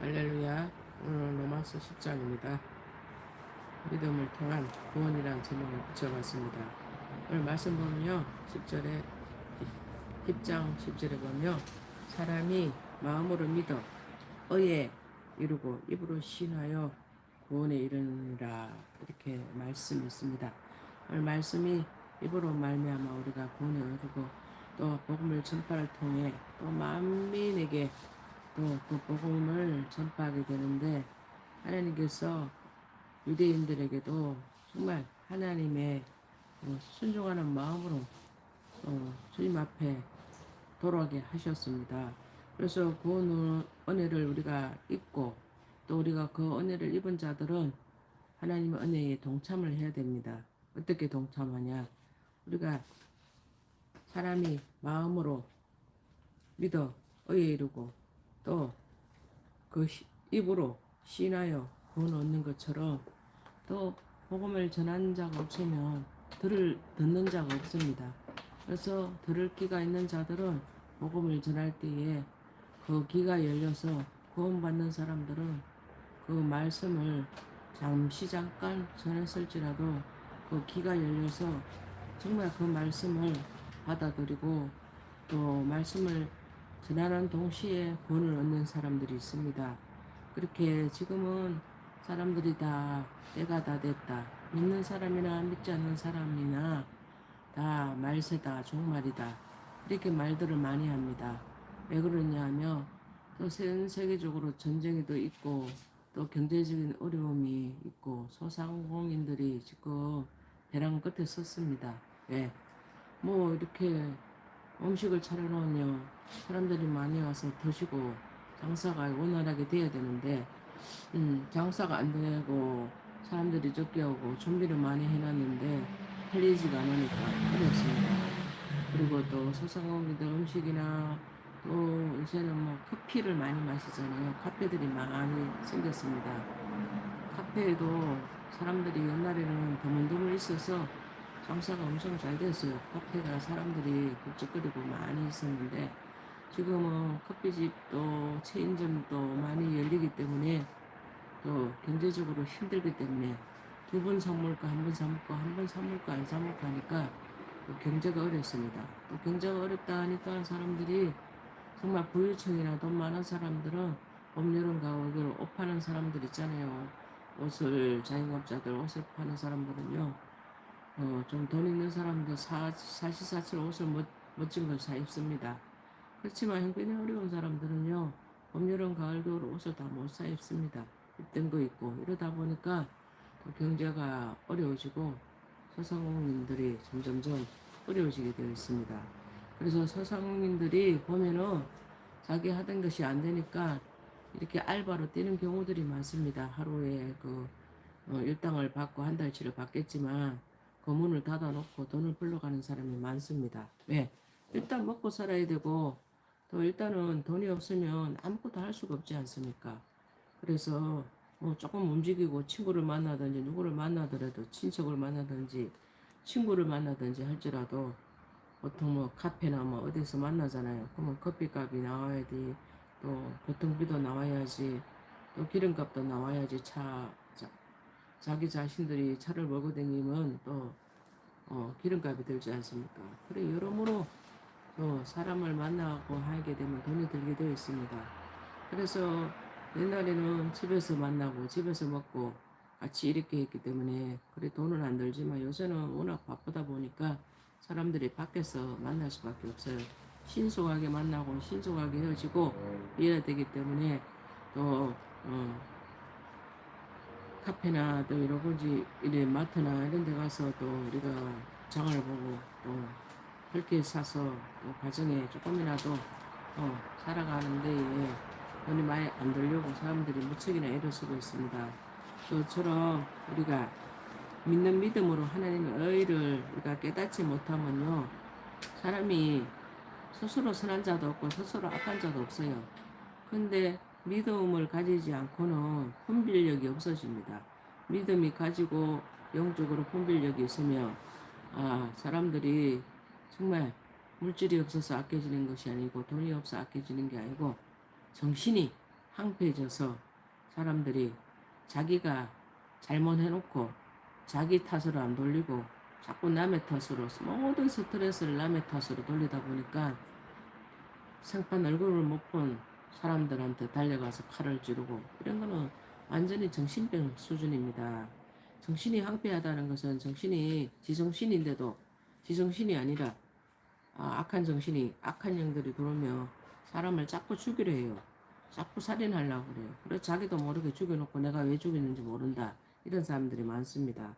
할렐루야. 오늘 로마서 10장입니다. 믿음을 통한 구원이라는 제목을 붙여봤습니다. 오늘 말씀 보면요. 10절에 10장 10절에 보면 사람이 마음으로 믿어 의에 이루고 입으로 신하여 구원에 이르느니라 이렇게 말씀이 있습니다. 오늘 말씀이 입으로 말미암아 우리가 구원에 이르고 또 복음을 전파를 통해 또 만민에게 또 그 복음을 전파하게 되는데 하나님께서 유대인들에게도 정말 하나님의 어, 순종하는 마음으로 어, 주님 앞에 돌아오게 하셨습니다. 그래서 그 은혜를 우리가 입고 또 우리가 그 은혜를 입은 자들은 하나님의 은혜에 동참을 해야 됩니다. 어떻게 동참하냐? 우리가 사람이 마음으로 믿어 의에 이르고 또 그 입으로 신하여 구원 얻는 것처럼 또 복음을 전하는 자가 없으면 들을 듣는 자가 없습니다. 그래서 들을 귀가 있는 자들은 복음을 전할 때에 그 귀가 열려서 구원받는 사람들은 그 말씀을 잠시 잠깐 전했을지라도 그 귀가 열려서 정말 그 말씀을 받아들이고 또 말씀을 전하는 동시에 구원을 얻는 사람들이 있습니다. 그렇게 지금은 사람들이 다 때가 다 됐다. 믿는 사람이나 믿지 않는 사람이나 다 말세다, 종말이다. 이렇게 말들을 많이 합니다. 왜 그러냐 하면 또 전 세계적으로 전쟁이도 있고 또 경제적인 어려움이 있고 소상공인들이 지금 벼랑 끝에 섰습니다. 왜? 뭐 이렇게 음식을 차려놓으면 사람들이 많이 와서 드시고 장사가 원활하게 돼야 되는데 음, 장사가 안 되고 사람들이 적게 오고 준비를 많이 해놨는데 팔리지가 않으니까 어렵습니다. 그리고 또 소상공인들 음식이나 또 이제는 뭐 커피를 많이 마시잖아요. 카페들이 많이 생겼습니다. 카페에도 사람들이 옛날에는 드문드문 있어서 장사가 엄청 잘 됐어요. 카페가 사람들이 북적거리고 많이 있었는데 지금은 커피집도 체인점도 많이 열리기 때문에 또 경제적으로 힘들기 때문에 두 번 사먹을까 한 번 사먹고 한 번 사먹을까 안 사먹을까 하니까 또 경제가 어렵습니다. 또 경제가 어렵다 하니까 사람들이 정말 부유층이나 돈 많은 사람들은 봄, 여름, 가을 옷 파는 사람들 있잖아요. 옷을 자영업자들 옷을 파는 사람들은요. 어, 좀 돈 있는 사람들 사, 사시사철 옷을 멋, 멋진 걸 사 입습니다. 그렇지만 형편이 어려운 사람들은요, 봄, 여름, 가을, 겨울 옷을 다 못 사 입습니다. 입던 거 있고, 이러다 보니까 또 경제가 어려워지고, 소상공인들이 점점점 어려워지게 되어 있습니다. 그래서 소상공인들이 보면은 자기 하던 것이 안 되니까 이렇게 알바로 뛰는 경우들이 많습니다. 하루에 그 어, 일당을 받고 한 달치를 받겠지만 그 문을 닫아놓고 돈을 불러가는 사람이 많습니다. 왜? 일단 먹고 살아야 되고 또 일단은 돈이 없으면 아무것도 할 수가 없지 않습니까? 그래서 뭐 조금 움직이고 친구를 만나든지 누구를 만나더라도 친척을 만나든지 친구를 만나든지 할지라도 보통 뭐 카페나 뭐 어디서 만나잖아요. 그러면 커피값이 나와야 돼. 또 교통비도 나와야지. 또 기름값도 나와야지. 차, 자, 자기 자신들이 차를 몰고 다니면 또 어, 기름값이 들지 않습니까? 그래 여러모로 또 사람을 만나고 하게 되면 돈이 들게 되어 있습니다. 그래서 옛날에는 집에서 만나고 집에서 먹고 같이 이렇게 했기 때문에 그래 돈은 안 들지만 요새는 워낙 바쁘다 보니까 사람들이 밖에서 만날 수밖에 없어요. 신속하게 만나고 신속하게 헤어지고 이래야 되기 때문에 또 어, 카페나 또 여러 가지 이래 마트나 이런 데 가서 또 우리가 장을 보고 또 그렇게 사서 또 가정에 조금이라도 어, 살아가는 데에 돈이 많이 안 들려고 사람들이 무척이나 애를 쓰고 있습니다. 또처럼 우리가 믿는 믿음으로 하나님의 의를 우리가 깨닫지 못하면요 사람이 스스로 선한 자도 없고 스스로 악한 자도 없어요. 근데 믿음을 가지지 않고는 분별력이 없어집니다. 믿음이 가지고 영적으로 분별력이 있으면 아 사람들이 정말 물질이 없어서 아껴지는 것이 아니고 돈이 없어 아껴지는 게 아니고 정신이 황폐해져서 사람들이 자기가 잘못해놓고 자기 탓으로 안 돌리고 자꾸 남의 탓으로 모든 스트레스를 남의 탓으로 돌리다 보니까 생판 얼굴을 못 본 사람들한테 달려가서 칼을 찌르고 이런 거는 완전히 정신병 수준입니다. 정신이 황폐하다는 것은 정신이 지정신인데도 지정신이 아니라 아, 악한 정신이 악한 영들이 들어오면 사람을 자꾸 죽이려 해요. 자꾸 살인하려고 그래요. 그래서 자기도 모르게 죽여놓고 내가 왜 죽였는지 모른다. 이런 사람들이 많습니다.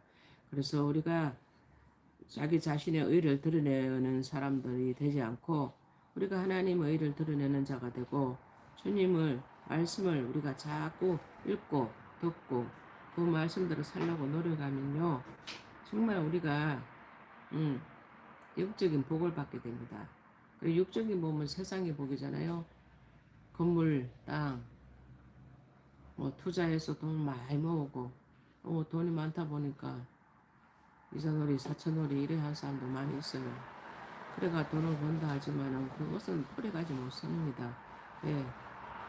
그래서 우리가 자기 자신의 의를 드러내는 사람들이 되지 않고 우리가 하나님의 의를 드러내는 자가 되고 주님을 말씀을 우리가 자꾸 읽고 듣고 그 말씀대로 살려고 노력하면요 정말 우리가 음, 영적인 복을 받게 됩니다. 그리고 육적인 복은 세상의 복이잖아요. 건물, 땅, 뭐 투자해서 돈 많이 모으고 어, 돈이 많다 보니까 이사놀이, 사천놀이 이래 한 사람도 많이 있어요. 그래가 돈을 번다 하지만은 그것은 오래가지 못습니다. 왜?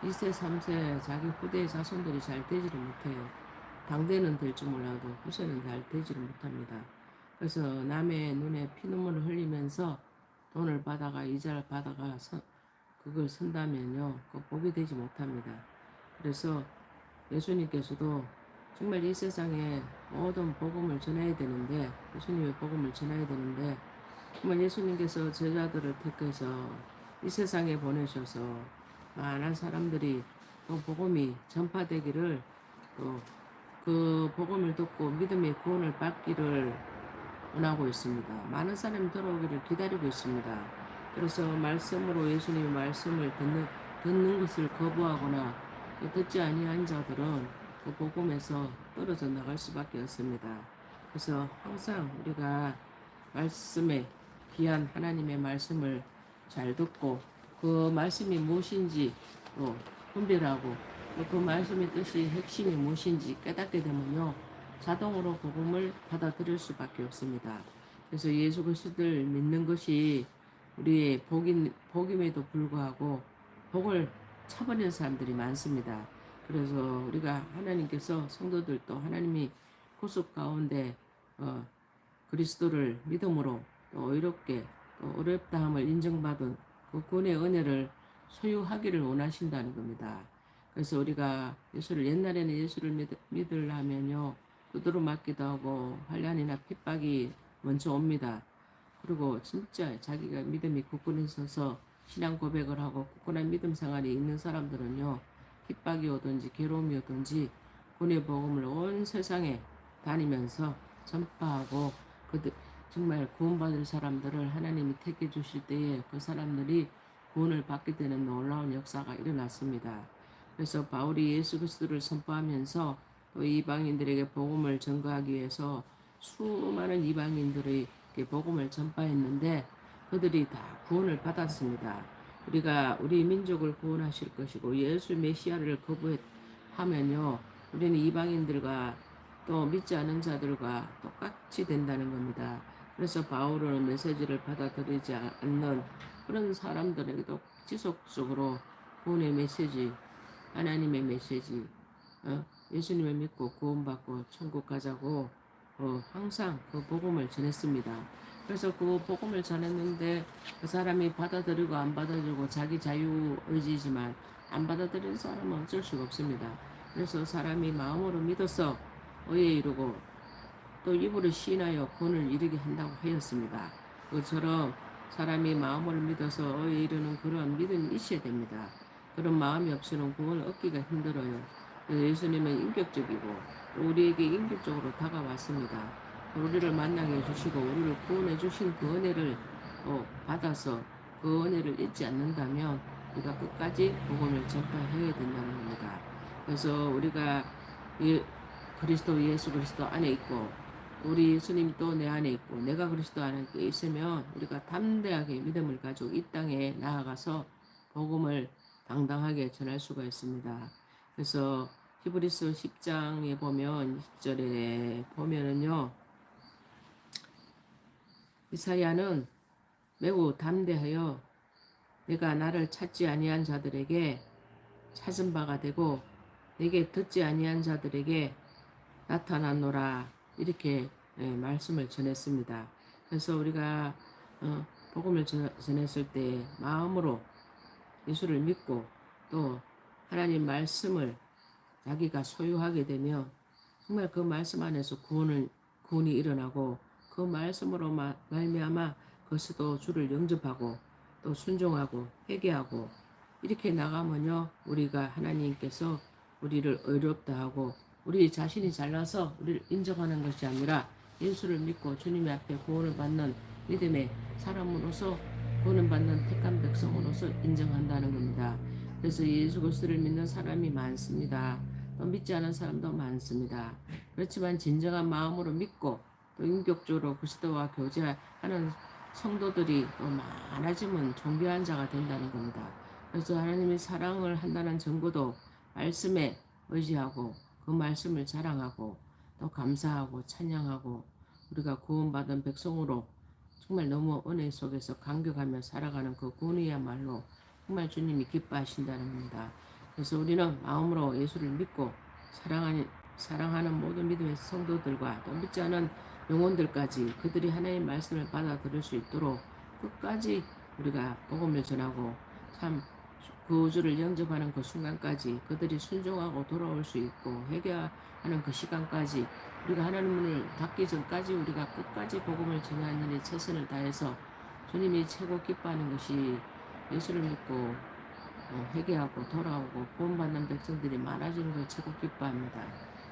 2세, 3세 자기 후대 자손들이 잘 되지를 못해요. 당대는 될줄 몰라도 후세는 잘 되지를 못합니다. 그래서 남의 눈에 피눈물을 흘리면서 돈을 받아가 이자를 받아가 서, 그걸 쓴다면요, 그 복이 되지 못합니다. 그래서 예수님께서도 정말 이 세상에 모든 복음을 전해야 되는데 예수님의 복음을 전해야 되는데 정말 예수님께서 제자들을 택해서 이 세상에 보내셔서 많은 사람들이 또 복음이 전파되기를 또 그 복음을 듣고 믿음의 구원을 받기를 원하고 있습니다. 많은 사람이 들어오기를 기다리고 있습니다. 그래서 말씀으로 예수님의 말씀을 듣는, 듣는 것을 거부하거나 그 듣지 아니한 자들은 그 복음에서 떨어져 나갈 수밖에 없습니다. 그래서 항상 우리가 말씀에 귀한 하나님의 말씀을 잘 듣고 그 말씀이 무엇인지 또 분별하고 또 그 말씀의 뜻이 핵심이 무엇인지 깨닫게 되면요 자동으로 복음을 받아들일 수밖에 없습니다. 그래서 예수 그리스도를 믿는 것이 우리의 복인, 복임에도 불구하고 복을 차버리는 사람들이 많습니다. 그래서 우리가 하나님께서 성도들도 하나님이 구속 가운데 어, 그리스도를 믿음으로 또 의롭게 또 어렵다함을 인정받은 그 구원의 은혜를 소유하기를 원하신다는 겁니다. 그래서 우리가 예수를 옛날에는 예수를 믿, 믿으려면요 두드러 맞기도 하고 환란이나 핍박이 먼저 옵니다. 그리고 진짜 자기가 믿음이 굳건히 서서 신앙 고백을 하고 굳건한 믿음 생활이 있는 사람들은요 핍박이 오든지 괴로움이 오든지 군의 복음을 온 세상에 다니면서 전파하고 그들 정말 구원받을 사람들을 하나님이 택해 주실 때에 그 사람들이 구원을 받게 되는 놀라운 역사가 일어났습니다. 그래서 바울이 예수 그리스도를 선포하면서 또 이방인들에게 복음을 전가하기 위해서 수많은 이방인들에게 복음을 전파했는데 그들이 다 구원을 받았습니다. 우리가 우리 민족을 구원하실 것이고 예수 메시아를 거부하면요 우리는 이방인들과 또 믿지 않은 자들과 똑같이 된다는 겁니다. 그래서 바울은 메시지를 받아들이지 않는 그런 사람들에게도 지속적으로 구원의 메시지, 하나님의 메시지, 어, 예수님을 믿고 구원받고 천국 가자고 어, 항상 그 복음을 전했습니다. 그래서 그 복음을 전했는데 그 사람이 받아들이고 안 받아들이고 자기 자유 의지지만 안 받아들이는 사람은 어쩔 수가 없습니다. 그래서 사람이 마음으로 믿어서 의에 이르고 또 입으로 시인하여 구원을 이루게 한다고 하였습니다. 그처럼 사람이 마음으로 믿어서 이르는 그런 믿음이 있어야 됩니다. 그런 마음이 없이는 구원을 얻기가 힘들어요. 예수님은 인격적이고 우리에게 인격적으로 다가왔습니다. 우리를 만나게 해주시고 우리를 구원해 주신 그 은혜를 어, 받아서 그 은혜를 잊지 않는다면 우리가 끝까지 복음을 전파해야 된다는 겁니다. 그래서 우리가 예, 그리스도 예수 그리스도 안에 있고 우리 예수님 또내 안에 있고 내가 그리스도 안에 있으면 우리가 담대하게 믿음을 가지고 이 땅에 나아가서 복음을 당당하게 전할 수가 있습니다. 그래서 히브리서 10장에 보면 10절에 보면은요. 이사야는 매우 담대하여 내가 나를 찾지 아니한 자들에게 찾은 바가 되고 내게 듣지 아니한 자들에게 나타나노라 이렇게 예, 말씀을 전했습니다. 그래서 우리가 어, 복음을 전- 전했을 때 마음으로 예수를 믿고 또 하나님 말씀을 자기가 소유하게 되면 정말 그 말씀 안에서 구원을 구원이 일어나고 그 말씀으로 마- 말미암아 그것도 주를 영접하고 또 순종하고 회개하고 이렇게 나가면요 우리가 하나님께서 우리를 의롭다 하고 우리 자신이 잘나서 우리를 인정하는 것이 아니라 예수를 믿고 주님의 앞에 구원을 받는 믿음의 사람으로서 구원을 받는 택한 백성으로서 인정한다는 겁니다. 그래서 예수 그리스도를 믿는 사람이 많습니다. 또 믿지 않은 사람도 많습니다. 그렇지만 진정한 마음으로 믿고 또 인격적으로 그리스도와 교제하는 성도들이 또 많아지면 존귀한 자가 된다는 겁니다. 그래서 하나님의 사랑을 한다는 증거도 말씀에 의지하고 그 말씀을 자랑하고 또 감사하고 찬양하고 우리가 구원받은 백성으로 정말 너무 은혜 속에서 감격하며 살아가는 그 구원이야말로 정말 주님이 기뻐하신다는 겁니다. 그래서 우리는 마음으로 예수를 믿고 사랑하는, 사랑하는 모든 믿음의 성도들과 또 믿지 않은 영혼들까지 그들이 하나님의 말씀을 받아들일 수 있도록 끝까지 우리가 복음을 전하고 참 구주를 영접하는 그 순간까지 그들이 순종하고 돌아올 수 있고 회개하는 그 시간까지 우리가 하나님 문을 닫기 전까지 우리가 끝까지 복음을 전하는 이 최선을 다해서 주님이 최고 기뻐하는 것이 예수를 믿고 어, 회개하고 돌아오고 구원받는 백성들이 많아지는 걸 최고 기뻐합니다.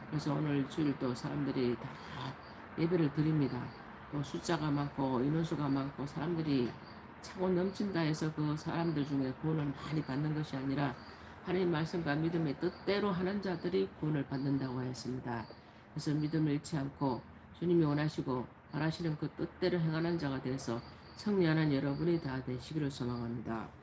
그래서 오늘 주일도 사람들이 다 예배를 드립니다. 또 숫자가 많고 인원수가 많고 사람들이 차고 넘친다 해서 그 사람들 중에 구원을 많이 받는 것이 아니라 하나님 말씀과 믿음의 뜻대로 하는 자들이 구원을 받는다고 했습니다. 그래서 믿음을 잃지 않고 주님이 원하시고 바라시는 그 뜻대로 행하는 자가 돼서 승리하는 여러분이 다 되시기를 소망합니다.